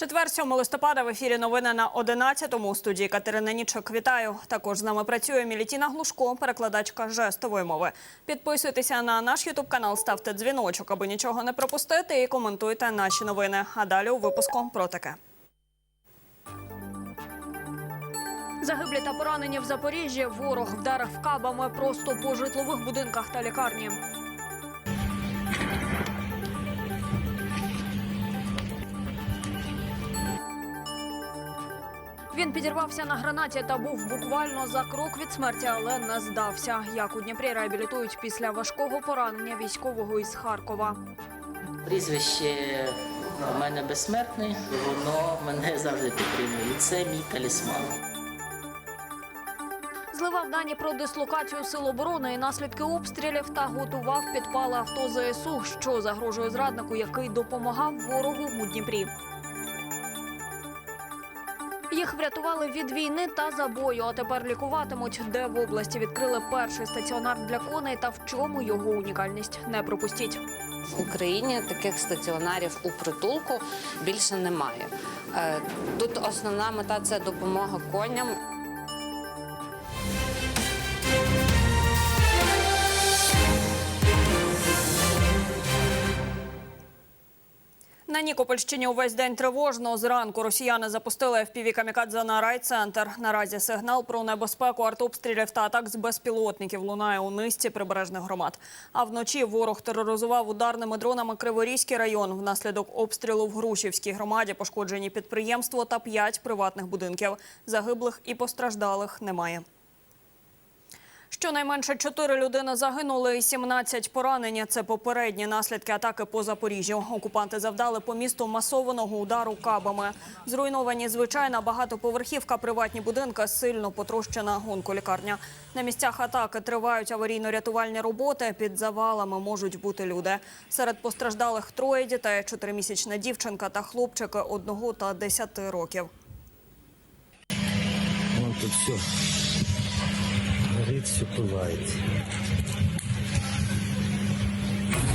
Четвер, 7 листопада в ефірі новини на 11-му. У студії Катерина Нічок. Вітаю. Також з нами працює Мілітіна Глушко, перекладачка жестової мови. Підписуйтеся на наш ютуб канал, ставте дзвіночок, аби нічого не пропустити, і коментуйте наші новини. А далі у випуску про таке. Загиблі та поранені в Запоріжжі. Ворог вдарив кабами просто по житлових будинках та лікарні. Він підірвався на гранаті та був буквально за крок від смерті, але не здався. Як у Дніпрі реабілітують після важкого поранення військового із Харкова. Прізвище у мене безсмертне, воно мене завжди підтримує. Це мій талісман. Зливав дані про дислокацію сил оборони і наслідки обстрілів та готував підпали авто ЗСУ, що загрожує зраднику, який допомагав ворогу у Дніпрі. Їх врятували від війни та забою, а тепер лікуватимуть, де в області відкрили перший стаціонар для коней та в чому його унікальність. Не пропустіть. В Україні таких стаціонарів у притулку більше немає. Е, Тут основна мета це допомога коням. На Нікопольщині увесь день тривожно. Зранку росіяни запустили FPV камікадзе на райцентр. Наразі сигнал про небезпеку артобстрілів та атак з безпілотників лунає у низці прибережних громад. А вночі ворог тероризував ударними дронами Криворізький район. Внаслідок обстрілу в Грушівській громаді пошкоджені підприємство та п'ять приватних будинків. Загиблих і постраждалих немає. Щонайменше чотири людини загинули і 17 поранені. Це попередні наслідки атаки по Запоріжжю. Окупанти завдали по місту масованого удару кабами. Зруйновані звичайна багатоповерхівка, приватні будинки, сильно потрощена онколікарня. На місцях атаки тривають аварійно-рятувальні роботи. Під завалами можуть бути люди. Серед постраждалих троє дітей, чотиримісячна дівчинка та хлопчики одного та десяти років. Вон тут все горит, все пылает.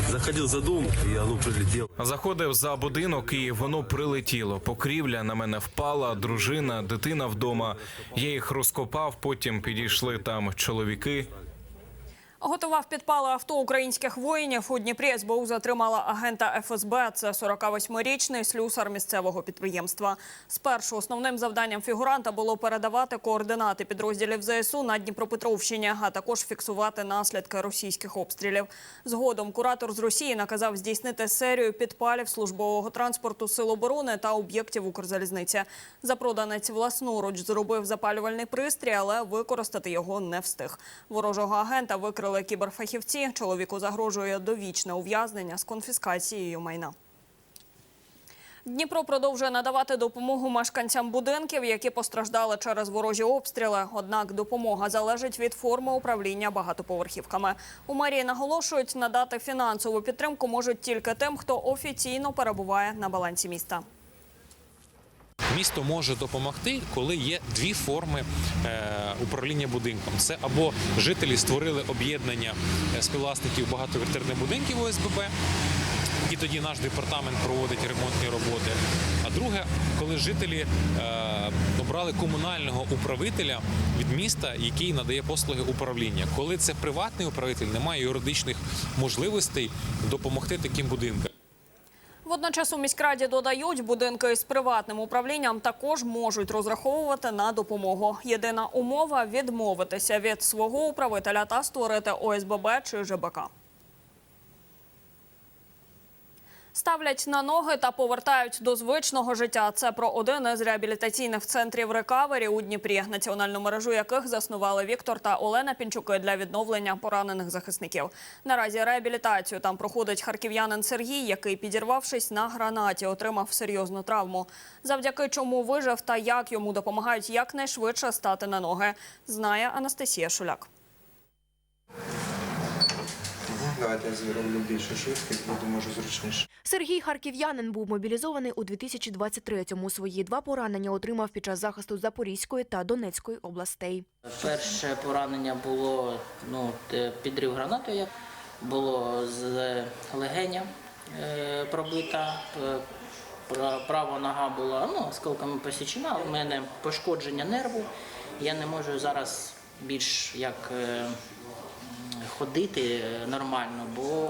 Заходив за дом, і воно прилетіло. Заходив за будинок, і воно прилетіло. Покрівля на мене впала, дружина, дитина вдома. Я їх розкопав, потім підійшли там чоловіки. Готував підпали авто українських воїнів. У Дніпрі СБУ затримала агента ФСБ. Це 48-річний слюсар місцевого підприємства. Спершу основним завданням фігуранта було передавати координати підрозділів ЗСУ на Дніпропетровщині, а також фіксувати наслідки російських обстрілів. Згодом куратор з Росії наказав здійснити серію підпалів службового транспорту сил оборони та об'єктів Укрзалізниці. Запроданець власноруч зробив запалювальний пристрій, але використати його не встиг. Ворожого агента викрили кіберфахівці. Чоловіку загрожує довічне ув'язнення з конфіскацією майна. Дніпро продовжує надавати допомогу мешканцям будинків, які постраждали через ворожі обстріли. Однак допомога залежить від форми управління багатоповерхівками. У мерії наголошують, надати фінансову підтримку можуть тільки тим, хто офіційно перебуває на балансі міста. Місто може допомогти, коли є дві форми е, управління будинком. Це або жителі створили об'єднання е, співвласників багатоквартирних будинків ОСББ, і тоді наш департамент проводить ремонтні роботи. А друге, коли жителі е, обрали комунального управителя від міста, який надає послуги управління. Коли це приватний управитель, немає юридичних можливостей допомогти таким будинкам. Водночас у міськраді додають, будинки з приватним управлінням також можуть розраховувати на допомогу. Єдина умова відмовитися від свого управителя та створити ОСББ чи ЖБК. Ставлять на ноги та повертають до звичного життя. Це про один із реабілітаційних центрів рекавері у Дніпрі, національну мережу яких заснували Віктор та Олена Пінчуки для відновлення поранених захисників. Наразі реабілітацію там проходить харків'янин Сергій, який, підірвавшись на гранаті, отримав серйозну травму. Завдяки чому вижив та як йому допомагають якнайшвидше стати на ноги, знає Анастасія Шуляк. Давайте я зроблю більшу швидкість, буде може зручніше. Сергій Харків'янин був мобілізований у 2023-му. Свої два поранення отримав під час захисту Запорізької та Донецької областей. Перше поранення було ну, підрив гранатою, було з легеня е, пробита, Права нога була ну, осколками посічена, у мене пошкодження нерву. Я не можу зараз більш як е, ходити е, нормально, бо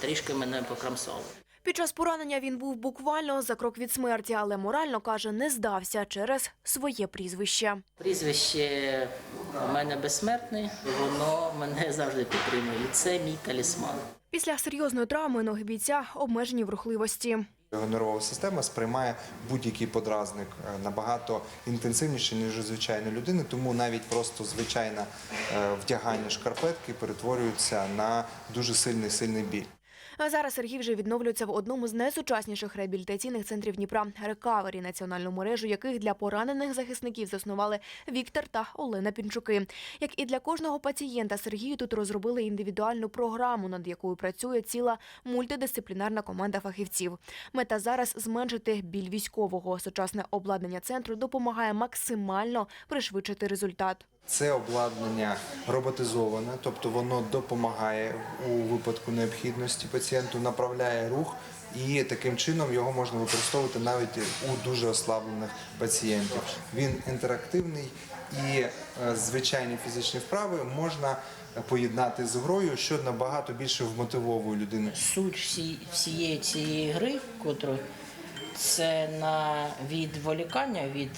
трішки мене покрамсало. Під час поранення він був буквально за крок від смерті, але морально каже, не здався через своє прізвище. Прізвище у мене безсмертне, воно мене завжди підтримує. Це мій талісман. Після серйозної травми ноги бійця обмежені в рухливості. Його нервова система сприймає будь-який подразник е, набагато інтенсивніше, ніж у звичайної людини, тому навіть просто звичайне вдягання шкарпетки перетворюється на дуже сильний сильний біль. А зараз Сергій вже відновлюється в одному з найсучасніших реабілітаційних центрів Дніпра Рекавері, національну мережу яких для поранених захисників заснували Віктор та Олена Пінчуки. Як і для кожного пацієнта, Сергію тут розробили індивідуальну програму, над якою працює ціла мультидисциплінарна команда фахівців. Мета зараз зменшити біль військового. Сучасне обладнання центру допомагає максимально пришвидшити результат. Це обладнання роботизоване, тобто воно допомагає у випадку необхідності пацієнту, направляє рух, і таким чином його можна використовувати навіть у дуже ослаблених пацієнтів. Він інтерактивний і е, звичайні фізичні вправи можна поєднати з грою, що набагато більше вмотивовує людину. Суть всі, всієї цієї гри, котру це на відволікання від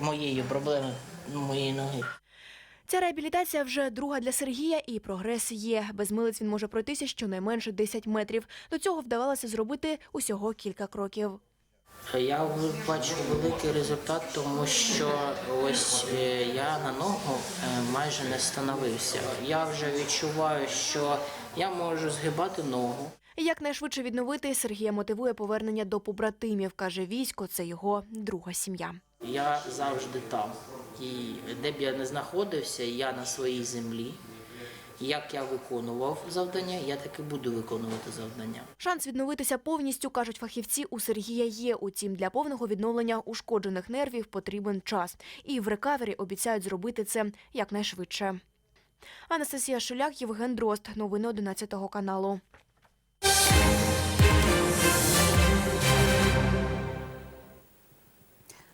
моєї проблеми моєї ноги. Ця реабілітація вже друга для Сергія, і прогрес є. Без милиць він може пройтися щонайменше 10 метрів. До цього вдавалося зробити усього кілька кроків. Я бачу великий результат, тому що ось е, я на ногу е, майже не становився. Я вже відчуваю, що я можу згибати ногу. Якнайшвидше відновити Сергія мотивує повернення до побратимів. каже військо, це його друга сім'я. Я завжди там. І де б я не знаходився, я на своїй землі. Як я виконував завдання, я так і буду виконувати завдання. Шанс відновитися повністю, кажуть фахівці, у Сергія є. Утім, для повного відновлення ушкоджених нервів потрібен час. І в рекавері обіцяють зробити це якнайшвидше. Анастасія Шуляк, Євген Дрозд. Новини 11 каналу.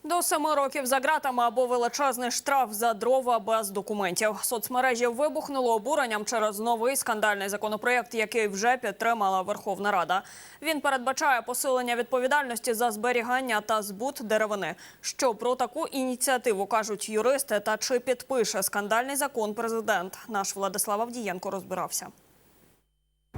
До семи років за ґратами або величезний штраф за дрова без документів. Соцмережі вибухнуло обуренням через новий скандальний законопроєкт, який вже підтримала Верховна Рада. Він передбачає посилення відповідальності за зберігання та збут деревини. Що про таку ініціативу кажуть юристи, та чи підпише скандальний закон президент? Наш Владислав Авдієнко розбирався.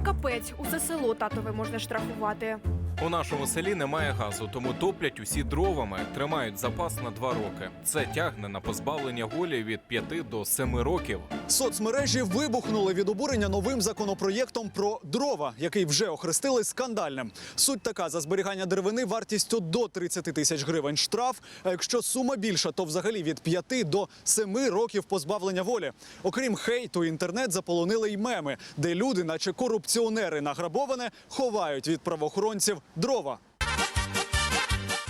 Капець, усе село татове можна штрафувати. У нашому селі немає газу, тому топлять усі дровами, тримають запас на два роки. Це тягне на позбавлення волі від 5 до 7 років. Соцмережі вибухнули від обурення новим законопроєктом про дрова, який вже охрестили скандальним. Суть така: за зберігання деревини вартістю до 30 тисяч гривень штраф. А якщо сума більша, то взагалі від 5 до 7 років позбавлення волі. Окрім хейту, інтернет заполонили й меми, де люди, наче корупціонери награбоване, ховають від правоохоронців дрова.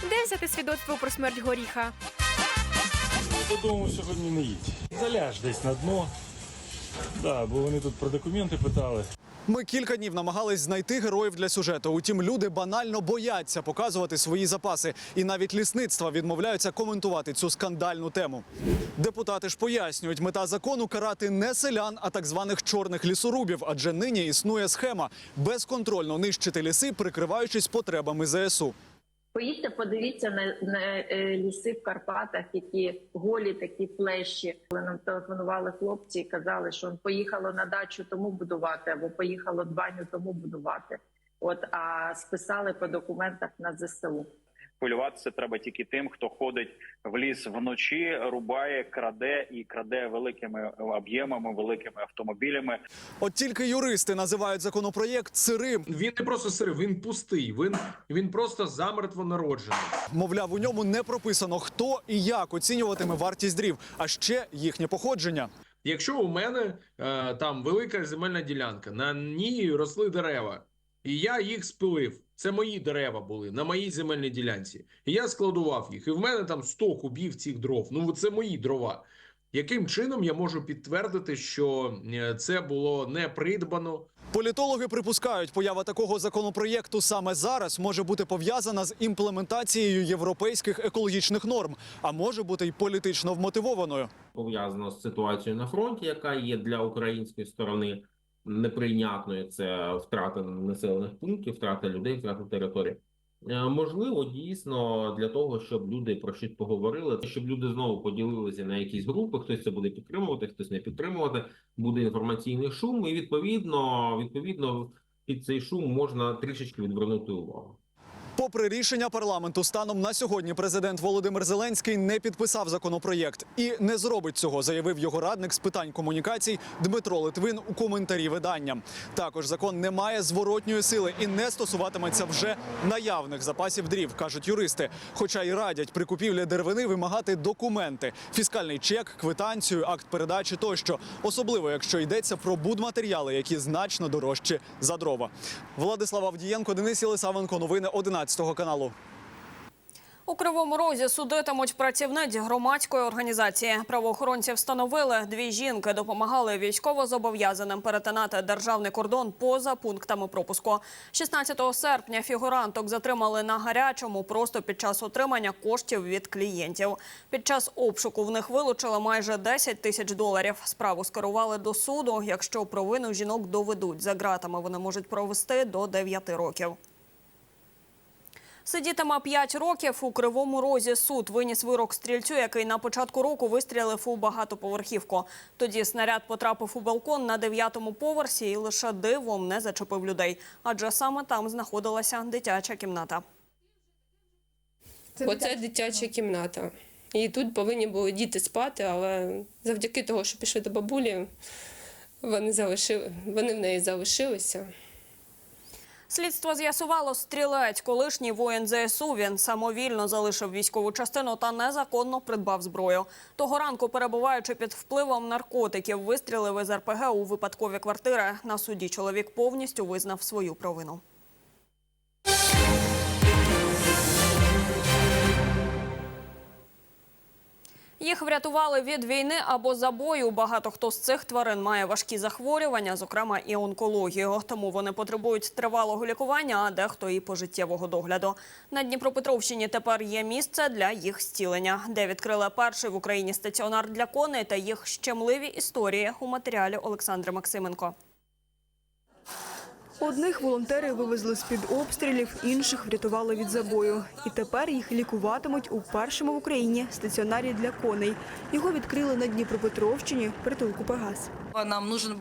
Де взяти свідоцтво про смерть горіха? Додому сьогодні не їдь. Заляж десь на дно. Да, бо вони тут про документи питали. Ми кілька днів намагались знайти героїв для сюжету. Утім, люди банально бояться показувати свої запаси, і навіть лісництва відмовляються коментувати цю скандальну тему. Депутати ж пояснюють, мета закону карати не селян, а так званих чорних лісорубів, адже нині існує схема безконтрольно нищити ліси, прикриваючись потребами ЗСУ. Поїдьте, подивіться на, на е, ліси в Карпатах, які голі такі плещі. Коли нам телефонували хлопці і казали, що поїхало на дачу тому будувати, або поїхало баню тому будувати. От а списали по документах на ЗСУ. Хвилюватися треба тільки тим, хто ходить в ліс вночі, рубає, краде і краде великими об'ємами, великими автомобілями. От тільки юристи називають законопроєкт сирим. Він не просто сирий, він пустий. Він, він просто замертво народжений. Мовляв, у ньому не прописано, хто і як оцінюватиме вартість дрів, а ще їхнє походження. Якщо у мене е, там велика земельна ділянка, на ній росли дерева, і я їх спилив. Це мої дерева були на моїй земельній ділянці. І я складував їх. І в мене там 100 кубів цих дров. Ну це мої дрова. Яким чином я можу підтвердити, що е, це було не придбано? Політологи припускають, поява такого законопроєкту саме зараз може бути пов'язана з імплементацією європейських екологічних норм, а може бути й політично вмотивованою. пов'язано з ситуацією на фронті, яка є для української сторони неприйнятною. Це втрата населених пунктів, втрата людей, втрата території. Е, Можливо, дійсно для того, щоб люди про щось поговорили, щоб люди знову поділилися на якісь групи. Хтось це буде підтримувати, хтось не підтримувати. Буде інформаційний шум, і відповідно, відповідно, під цей шум можна трішечки відвернути увагу. Попри рішення парламенту, станом на сьогодні президент Володимир Зеленський не підписав законопроєкт і не зробить цього, заявив його радник з питань комунікацій Дмитро Литвин у коментарі видання. Також закон не має зворотньої сили і не стосуватиметься вже наявних запасів дрів, кажуть юристи. Хоча й радять при купівлі деревини вимагати документи: фіскальний чек, квитанцію, акт передачі тощо, особливо якщо йдеться про будматеріали, які значно дорожчі за дрова. Владислав Авдієнко, Денис Єлисавенко, новини 11 каналу. У Кривому Розі судитимуть працівниць громадської організації. Правоохоронці встановили, дві жінки допомагали військовозобов'язаним перетинати державний кордон поза пунктами пропуску. 16 серпня фігуранток затримали на гарячому просто під час отримання коштів від клієнтів. Під час обшуку в них вилучили майже 10 тисяч доларів. Справу скерували до суду. Якщо провину жінок доведуть за ґратами, вони можуть провести до 9 років. Сидітиме 5 років у Кривому Розі суд виніс вирок стрільцю, який на початку року вистрілив у багатоповерхівку. Тоді снаряд потрапив у балкон на 9-му поверсі і лише дивом не зачепив людей, адже саме там знаходилася дитяча кімната. Оце дитяча кімната. І тут повинні були діти спати, але завдяки того, що пішли до бабулі, вони, залишили, вони в неї залишилися. Слідство з'ясувало, стрілець, колишній воїн ЗСУ, він самовільно залишив військову частину та незаконно придбав зброю. Того ранку, перебуваючи під впливом наркотиків, вистрілив із РПГ у випадкові квартири. На суді чоловік повністю визнав свою провину. Їх врятували від війни або забою. Багато хто з цих тварин має важкі захворювання, зокрема і онкологію. Тому вони потребують тривалого лікування, а дехто і пожиттєвого догляду. На Дніпропетровщині тепер є місце для їх зцілення, де відкрили перший в Україні стаціонар для коней та їх щемливі історії у матеріалі Олександри Максименко. Одних волонтери вивезли з-під обстрілів, інших врятували від забою. І тепер їх лікуватимуть у першому в Україні стаціонарі для коней. Його відкрили на Дніпропетровщині притулку Пегас.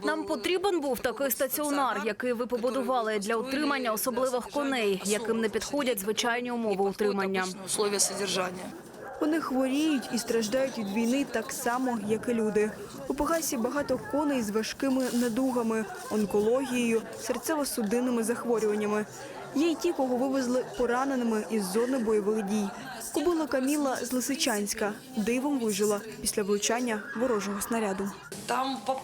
Нам потрібен був такий стаціонар, який ви побудували для утримання особливих коней, яким не підходять звичайні умови утримання. Вони хворіють і страждають від війни так само, як і люди. У Пегасі багато коней з важкими недугами, онкологією, серцево-судинними захворюваннями. Є й ті, кого вивезли пораненими із зони бойових дій. Кобила Каміла з Лисичанська дивом вижила після влучання ворожого снаряду.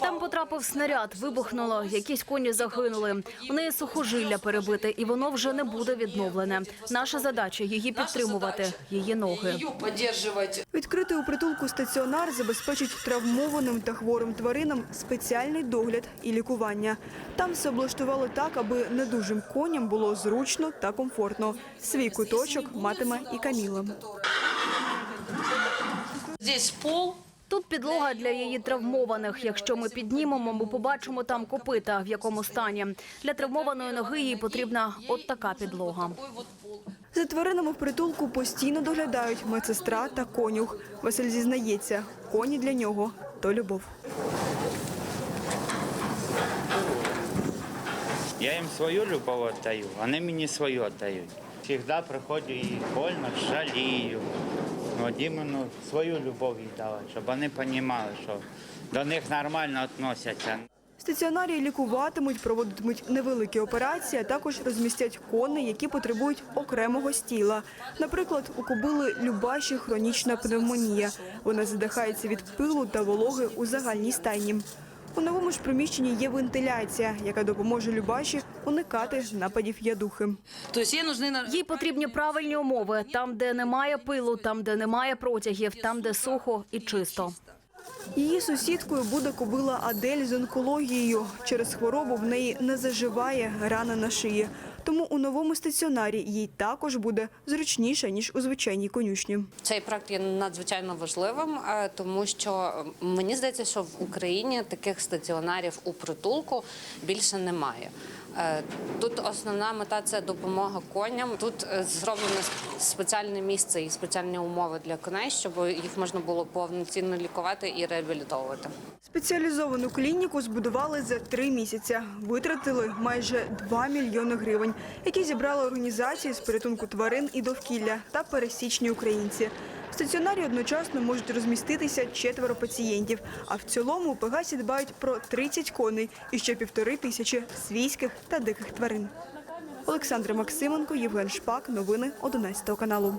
Там потрапив снаряд, вибухнуло, якісь коні загинули. У неї сухожилля перебите, і воно вже не буде відновлене. Наша задача її підтримувати, її ноги. Відкритий у притулку стаціонар забезпечить травмованим та хворим тваринам спеціальний догляд і лікування. Там все облаштували так, аби недужим коням було зручно та комфортно. Свій куточок матиме і Каміла. Тут підлога для її травмованих. Якщо ми піднімемо, ми побачимо там копита, в якому стані. Для травмованої ноги їй потрібна от така підлога. За тваринами в притулку постійно доглядають медсестра та конюх. Василь зізнається, коні для нього то любов. Я їм свою любов віддаю, вони мені свою віддають. Завжди приходжу і больно, жалію. От іменно свою любов давати, щоб вони розуміли, що до них нормально відносяться. В стаціонарі лікуватимуть, проводитимуть невеликі операції, а також розмістять коней, які потребують окремого стіла. Наприклад, у кобили Любаші хронічна пневмонія. Вона задихається від пилу та вологи у загальній стайні. У новому ж приміщенні є вентиляція, яка допоможе Любаші уникати нападів ядухи. Їй потрібні правильні умови там, де немає пилу, там, де немає протягів, там, де сухо і чисто. Її сусідкою буде кобила Адель з онкологією. Через хворобу в неї не заживає рана на шиї. Тому у новому стаціонарі їй також буде зручніше, ніж у звичайній конюшні. Цей проект є надзвичайно важливим, е, тому що мені здається, що в Україні таких стаціонарів у притулку більше немає. Е, Тут основна мета це допомога коням. Тут е, зроблено спеціальне місце і спеціальні умови для коней, щоб їх можна було повноцінно лікувати і реабілітовувати. Спеціалізовану клініку збудували за три місяці. Витратили майже 2 мільйони гривень, які зібрали організації з порятунку тварин і довкілля та пересічні українці. В стаціонарі одночасно можуть розміститися четверо пацієнтів. А в цілому у Пегасі дбають про 30 коней і ще півтори тисячі свійських та диких тварин. Олександра Максименко, Євген Шпак. Новини 11 каналу.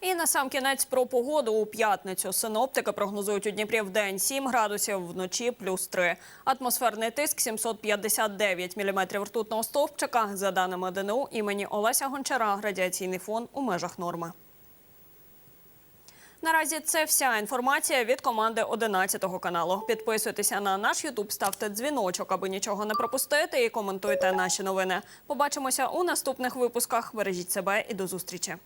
І на сам кінець про погоду у п'ятницю. Синоптики прогнозують у Дніпрі в день 7 градусів, вночі плюс 3. Атмосферний тиск 759 міліметрів ртутного стовпчика. За даними ДНУ імені Олеся Гончара, радіаційний фон у межах норми. Наразі це вся інформація від команди 11 каналу. Підписуйтеся на наш Ютуб, ставте дзвіночок, аби нічого не пропустити, і коментуйте наші новини. Побачимося у наступних випусках. Бережіть себе і до зустрічі.